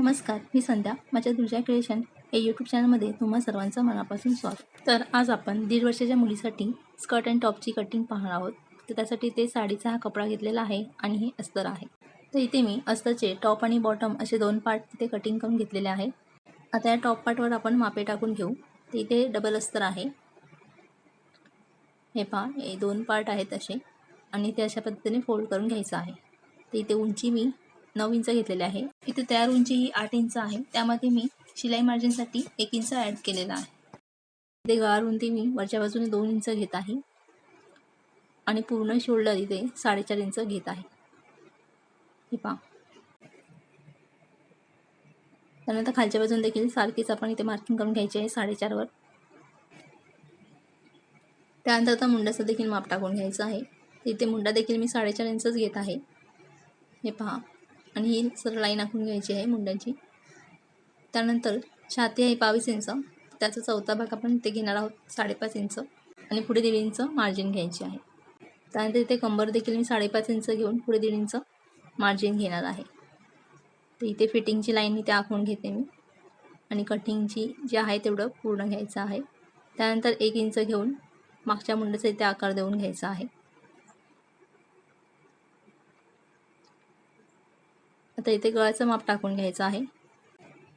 नमस्कार मी संध्या माझ्या दुर्जा क्रिएशन या यूट्यूब चॅनलमध्ये तुम्हा सर्वांचं मनापासून स्वागत. तर आज आपण दीड वर्षाच्या मुलीसाठी स्कर्ट अँड टॉपची कटिंग पाहणार आहोत. तर त्यासाठी ते साडीचा हा कपडा घेतलेला आहे आणि हे अस्तर आहे. तर इथे मी अस्तरचे टॉप आणि बॉटम असे दोन पार्ट तिथे कटिंग करून घेतलेले आहे. आता या टॉप पार्टवर आपण मापे टाकून घेऊ. तर इथे डबल अस्तर आहे. हे पहा हे दोन पार्ट आहेत असे. आणि ते अशा पद्धतीने फोल्ड करून घ्यायचं आहे. तर इथे उंची मी नऊ इंच घेतलेली आहे. इथे तयार उंची ही आठ इंच आहे त्यामध्ये मी शिलाई मार्जिनसाठी एक इंच ॲड केलेला आहे. इथे गळा रुंदी मी वरच्या बाजूने दोन इंच घेत आहे आणि पूर्ण शोल्डर इथे साडेचार इंच घेत आहे. हे पहा. त्यानंतर खालच्या बाजून देखील सारखीच आपण इथे मार्किंग करून घ्यायची आहे साडेचारवर त्यानंतर आता मुंडाचं देखील माप टाकून घ्यायचं आहे. इथे मुंडा देखील मी साडेचार इंचच घेत आहे. हे पहा. आणि ही सर लाईन आखून घ्यायची आहे मुंड्यांची. त्यानंतर छाती आहे बावीस इंच. त्याचा चौथा भाग आपण इथे घेणार आहोत साडेपाच इंच. आणि पुढे दीड इंच मार्जिन घ्यायची आहे. त्यानंतर इथे कंबर देखील मी साडेपाच इंच घेऊन पुढे दीड इंच मार्जिन घेणार आहे. तर इथे फिटिंगची लाईन इथे आखून घेते मी. आणि कटिंगची जी आहे तेवढं पूर्ण घ्यायचं आहे. त्यानंतर एक इंच घेऊन मागच्या मुंड्याचा इथे आकार देऊन घ्यायचा आहे. आता इथे गळाचं माप टाकून घ्यायचं आहे.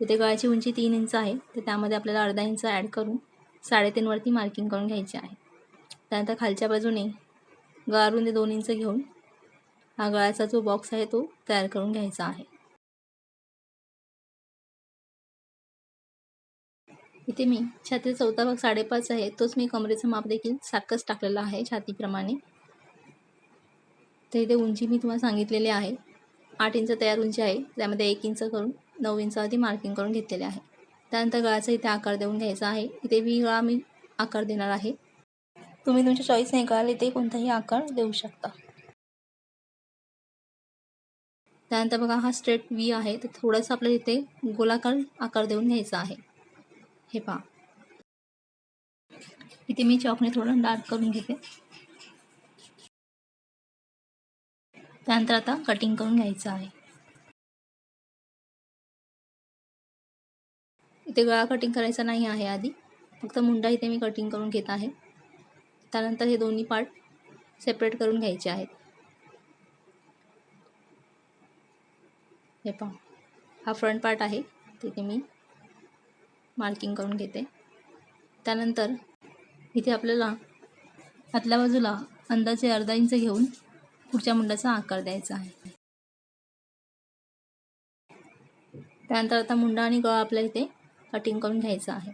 इथे गळाची उंची तीन इंच आहे. तर त्यामध्ये आपल्याला अर्धा इंच ॲड करून साडेतीनवरती मार्किंग करून घ्यायची आहे. त्यानंतर खालच्या बाजूने गळारून ते दोन इंच घेऊन हा गळाचा जो बॉक्स आहे तो तयार करून घ्यायचा आहे. इथे मी छातीचा चौथा भाग साडेपाच आहे. तोच मी कमरेचं माप देखील सारखंच टाकलेलं आहे छातीप्रमाणे. तर इथे उंची मी तुम्हाला सांगितलेली आहे. आठ इंच तयार उंची आहे. त्यामध्ये एक इंच करून नऊ इंचावरती मार्किंग करून घेतलेले आहे. त्यानंतर गळाचा इथे आकार देऊन घ्यायचा आहे. इथे वी गळा मी आकार देणार आहे. तुम्ही तुमच्या चॉईसने गळाला इथे कोणताही आकार देऊ शकता. त्यानंतर बघा हा स्ट्रेट वी आहे. तर थोडंसं आपल्याला इथे गोलाकार आकार देऊन घ्यायचा आहे. हे पहा. इथे मी चॉकने थोडं डार्क करून घेते. त्यानंतर आता कटिंग करून घ्यायचं आहे. इथे गळा कटिंग करायचा नाही आहे आधी. फक्त मुंडा इथे मी कटिंग करून घेत आहे. त्यानंतर हे दोन्ही पार्ट सेपरेट करून घ्यायचे आहेत. हे पहा. हा फ्रंट पार्ट आहे. तिथे मी मार्किंग करून घेते. त्यानंतर इथे आपल्याला आतल्या बाजूला अंदाजे अर्धा इंच घेऊन पुढच्या मुंडाचा आकार द्यायचा आहे. त्यानंतर आता मुंडा आणि गळा आपल्या इथे कटिंग करून घ्यायचा आहे.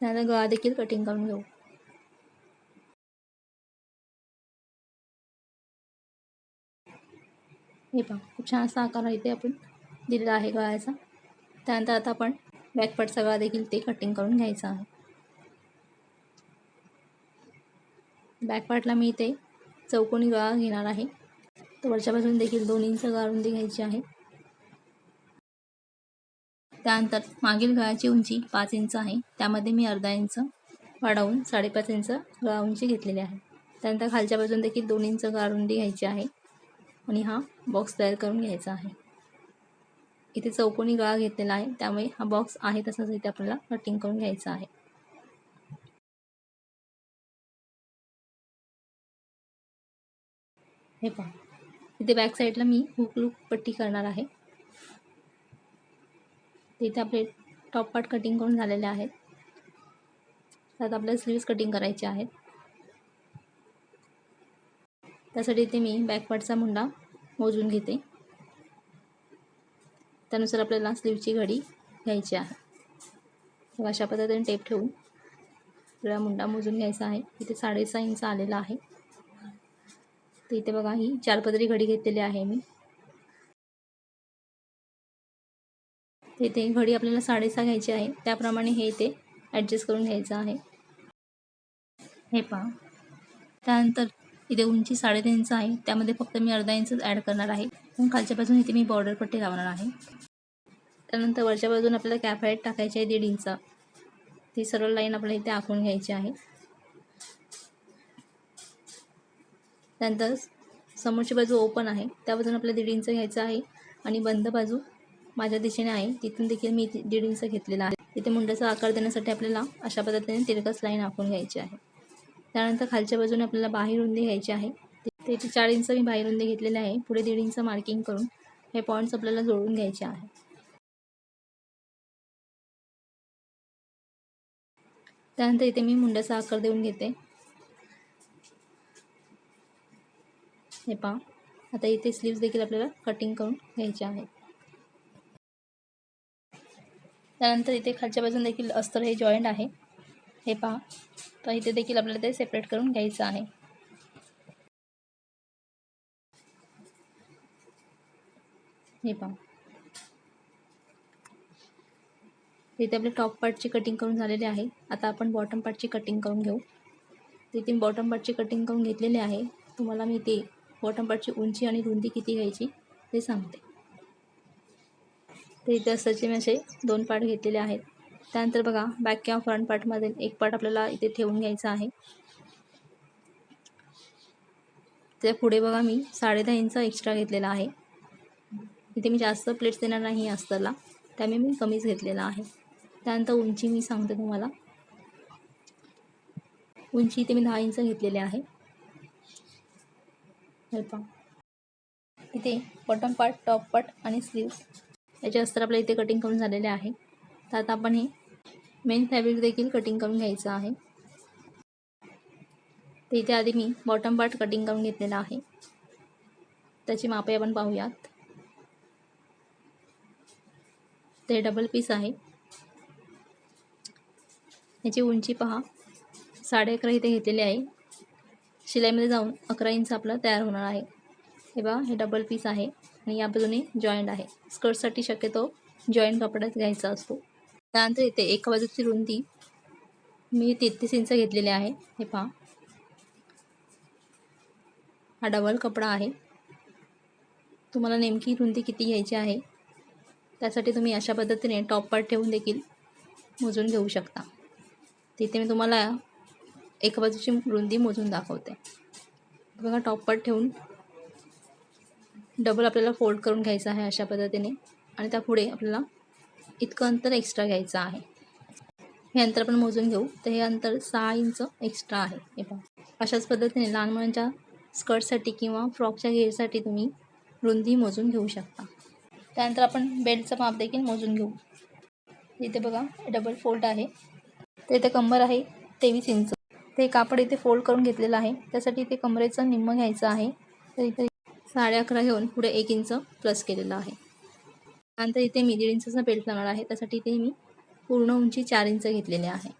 त्यानंतर गळा देखील कटिंग करून घेऊ. हे पहा खूप छान असा आकार इथे आपण दिलेला आहे गळ्याचा. त्यानंतर आता आपण बॅकपार्टचा गळा देखील ते कटिंग करून घ्यायचा आहे. बॅकपार्टला मी इथे चौकोनी गळा घेणार आहे. तर वरच्या बाजून देखील दोन इंच गाळुंदी घ्यायची आहे. त्यानंतर मागील गळ्याची उंची पाच इंच आहे. त्यामध्ये मी अर्धा इंच वाढवून साडेपाच इंच गळा उंची घेतलेली आहे. त्यानंतर खालच्या बाजून देखील दोन इंच गाळुंदी घ्यायची आहे. आणि हा बॉक्स तयार करून घ्यायचा आहे. इथे चौकोनी गळा घेतलेला आहे. त्यामुळे हा बॉक्स आहे तसाच इथे आपल्याला कटिंग करून घ्यायचा आहे. हे पहा. इथे बॅक साईडला मी हुक लूक पट्टी करणार आहे. इथे आपले टॉप पार्ट कटिंग करून झालेले आहेत. त्यात आपल्याला स्लीव्स कटिंग करायचे आहेत. त्यासाठी इथे मी बॅकपार्टचा मुंडा मोजून घेते. त्यानुसार आपल्याला स्लीवची घडी घ्यायची आहे. अशा पद्धतीने टेप ठेवून आपल्याला मुंडा मोजून घ्यायचा आहे. इथे साडेसहा इंच आलेला आहे. तर इथे बघा ही चार पदरी घडी घेतलेली आहे मी. इथे घडी आपल्याला साडेसहा घ्यायची आहे. त्याप्रमाणे हे इथे ॲडजस्ट करून घ्यायचं आहे. हे पहा. त्यानंतर इथे उंची साडेतीन इंच आहे. त्यामध्ये फक्त मी अर्धा इंचच ॲड करणार आहे. मग खालच्या बाजून इथे मी बॉर्डर पट्टी लावणार आहे. त्यानंतर वरच्या बाजून आपल्याला कॅप हाईट टाकायची आहे दीड इंच. ती सरळ लाईन आपल्याला इथे आखून घ्यायची आहे. त्यानंतर समोरची बाजू ओपन आहे. त्या बाजून आपल्याला दीड इंच घ्यायचं आहे. आणि बंद बाजू माझ्या दिशेने आहे. तिथून देखील मी दीड इंच घेतलेला आहे. तिथे मुंड्याचा आकार देण्यासाठी आपल्याला अशा पद्धतीने तिरकस लाईन आखून घ्यायची आहे. त्यानंतर खालच्या बाजूने आपल्याला बाहेर रुंदी घ्यायची आहे. ते चार इंच मी बाहेर रुंदी घेतलेले आहे. पुढे दीड इंच मार्किंग करून हे पॉईंट्स आपल्याला जोडून घ्यायचे आहे. त्यानंतर इथे मी मुंड्याचा आकार देऊन घेते. हे पहा. आता इथे स्लीव्स देखील आपल्याला कटिंग करून घ्यायचे आहेत. त्यानंतर इथे खालच्या बाजून देखील अस्तर हे जॉईंट आहे. हे पहा. तर इथे देखील आपल्याला ते सेपरेट करून घ्यायचं आहे. हे पहा. इथे आपले टॉप पार्टची कटिंग करून झालेली आहे. आता आपण बॉटम पार्टची कटिंग करून घेऊ. तिथे बॉटम पार्टची कटिंग करून घेतलेली आहे. तुम्हाला मी ते बॉटम पार्टची उंची आणि रुंदी किती घ्यायची ते सांगते. तर इथे असाचे मी असे दोन पार्ट घेतलेले आहेत. त्यानंतर बघा बॅक किंवा फ्रंट पार्टमध्ये एक पार्ट आपल्याला इथे ठेवून घ्यायचा आहे. त्या पुढे बघा मी साडेदहा इंच एक्स्ट्रा घेतलेला आहे. इथे मी जास्त प्लेट्स देणार नाही अस्तरला त्यामुळे मी कमीच घेतलेला आहे. त्यानंतर उंची मी सांगते तुम्हाला. उंची इथे मी दहा इंच घेतलेली आहे. इथे बॉटम पार्ट टॉप पार्ट आणि स्लीव्स याचे अस्तर आपल्या इथे कटिंग करून झालेले आहे. तर आता आपण हे मेन फॅब्रिक देखील कटिंग करून घ्यायचं आहे. तर इथे आधी मी बॉटम पार्ट कटिंग करून घेतलेला आहे. त्याची मापे आपण पाहूयात. ते डबल पीस आहे. याची उंची पहा. साडे अकरा इथे घेतलेली आहे. शिलाईमध्ये जाऊन अकरा इंच आपला तयार होणार आहे. हे बघा हे डबल पीस आहे आणि या बाजूने जॉईंट आहे. स्कर्टसाठी शक्यतो जॉईंट कपड्यात घ्यायचा असतो. त्यानंतर इथे एका बाजूची रुंदी मी तेहतीस इंच घेतलेली आहे. हे पहा. हा डबल कपडा आहे. तुम्हाला नेमकी रुंदी किती घ्यायची आहे? त्यासाठी तुम्ही अशा पद्धतीने टॉप पार्ट ठेवून देखील मोजून घेऊ शकता. तिथे मी तुम्हाला एका बाजूची रुंदी मोजून दाखवते. बघा टॉप पार्ट ठेवून डबल आपल्याला फोल्ड करून घ्यायचं आहे अशा पद्धतीने. आणि त्या पुढे आपल्याला इतकं अंतर एक्स्ट्रा घ्यायचं आहे. हे अंतर आपण मोजून घेऊ. तर हे अंतर सहा इंच एक्स्ट्रा आहे. हे पहा. अशाच पद्धतीने लहान मुलांच्या स्कर्टसाठी किंवा फ्रॉकच्या घेरसाठी तुम्ही रुंदी मोजून घेऊ शकता. त्यानंतर आपण बेल्टचं माप देखील मोजून घेऊ. इथे बघा डबल फोल्ड आहे. तर इथे कंबर आहे तेवीस इंच. ते कापड इथे फोल्ड करून घेतलेलं आहे. त्यासाठी इथे कमरेचं निम्म घ्यायचं आहे. तर इथे साडे अकरा घेऊन पुढे एक इंच प्लस केलेलं आहे. नंतर इथे मी दीड इंचाचा बेल्ट लावणार आहे. त्यासाठी इथे मी पूर्ण उंची चार इंच घेतलेले आहे.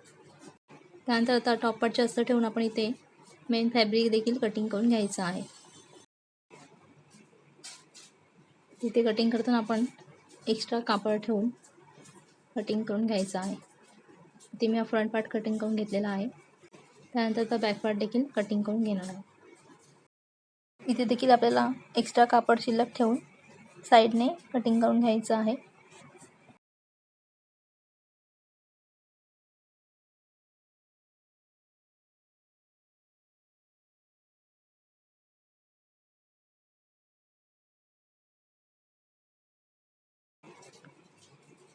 त्यानंतर आता टॉप पार्टचे असं ठेवून आपण इथे मेन फॅब्रिक देखील कटिंग करून घ्यायचं आहे. तिथे कटिंग करताना आपण एक्स्ट्रा कापड ठेवून कटिंग करून घ्यायचं आहे. ते मी फ्रंट पार्ट कटिंग करून घेतलेला आहे. त्यानंतर आता बॅक पार्ट देखील कटिंग करून घेणार आहे. इथे देखील आपल्याला एक्स्ट्रा कापड शिल्लक ठेवून साईडने कटिंग करून घ्यायचं आहे.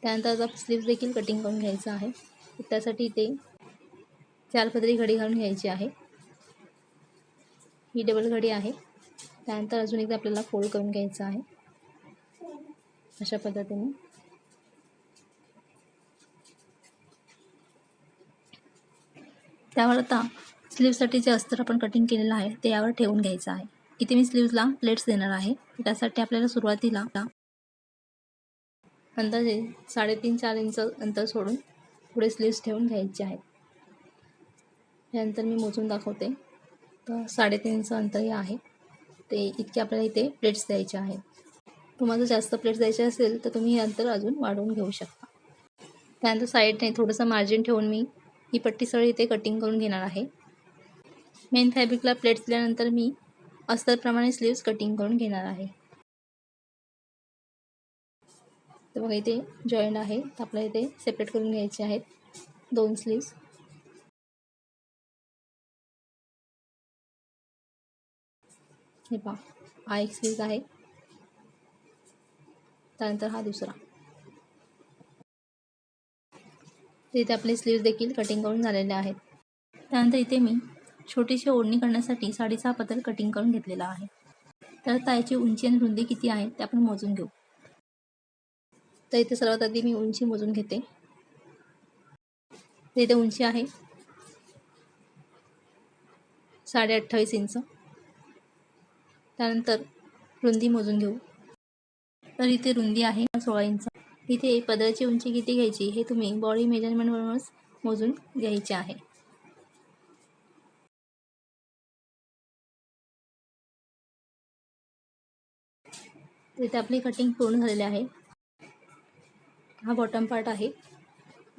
त्यानंतर आता स्लीव्स देखील कटिंग करून घ्यायचं आहे. त्यासाठी ते चार पदरी घडी घालून घ्यायची आहे. ही डबल घडी आहे. त्यानंतर अजून एकदा आपल्याला फोल्ड करून घ्यायचं आहे. अशा पद्धतीने. त्यावर आता स्लीवसाठी जे अस्तर आपण कटिंग केलेलं आहे ते यावर ठेवून घ्यायचं आहे. इथे मी स्लीव्सला प्लेट्स देणार आहे. त्यासाठी आपल्याला सुरुवातीला अंदाजे साडेतीन चार इंच अंतर सोडून पुढे स्लीव्स ठेवून घ्यायचे आहेत. यानंतर मी मोजून दाखवते. तर साडेतीन इंच अंतर हे आहे. ते इतके आपल्याला इथे प्लेट्स द्यायचे आहेत. तुम्हाला जास्त प्लेट द्यायचे असेल तर तुम्ही हे अंतर अजून वाढवून घेऊ शकता. त्यानंतर साईडने थोडंसं मार्जिन ठेवून मी ही पट्टी सगळी इथे कटिंग करून घेणार आहे. मेन फॅब्रिकला प्लेट्स दिल्यानंतर मी अस्तरप्रमाणे स्लीव्स कटिंग करून घेणार आहे. तर बघा इथे जॉईंट आहे. तर आपल्याला इथे सेपरेट करून घ्यायचे आहेत दोन स्लीव्स हे पहा हा एक स्लीव्ज आहे. त्यानंतर हा दुसरा. इथे आपले स्लीव्ज देखील कटिंग करून झालेले आहेत. त्यानंतर इथे मी छोटीशी ओढणी करण्यासाठी साडीचा पदर कटिंग करून घेतलेला आहे. तर ताईची उंची आणि रुंदी किती आहे ते आपण मोजून घेऊ. तर इथे सर्वात आधी मी उंची मोजून घेते. तर इथे उंची आहे साडे अठ्ठावीस इंच. त्यानंतर रुंदी मोजून घेऊ. तर इथे रुंदी आहे सोळा इंच. इथे पदराची उंची किती घ्यायची हे तुम्ही बॉडी मेजरमेंटवरूनच मोजून घ्यायचे आहे. इथे आपली कटिंग पूर्ण झालेली आहे. हा बॉटम पार्ट आहे.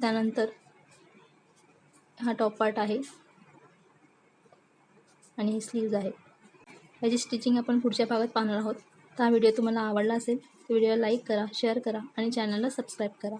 त्यानंतर हा टॉप पार्ट आहे. आणि हे स्लीव्ज आहे. याची स्टिचिंग आपण पुढच्या भागात पाहणार आहोत. तर हा व्हिडिओ तुम्हाला आवडला असेल व्हिडिओ लाईक करा शेअर करा आणि चॅनलला सबस्क्राईब करा.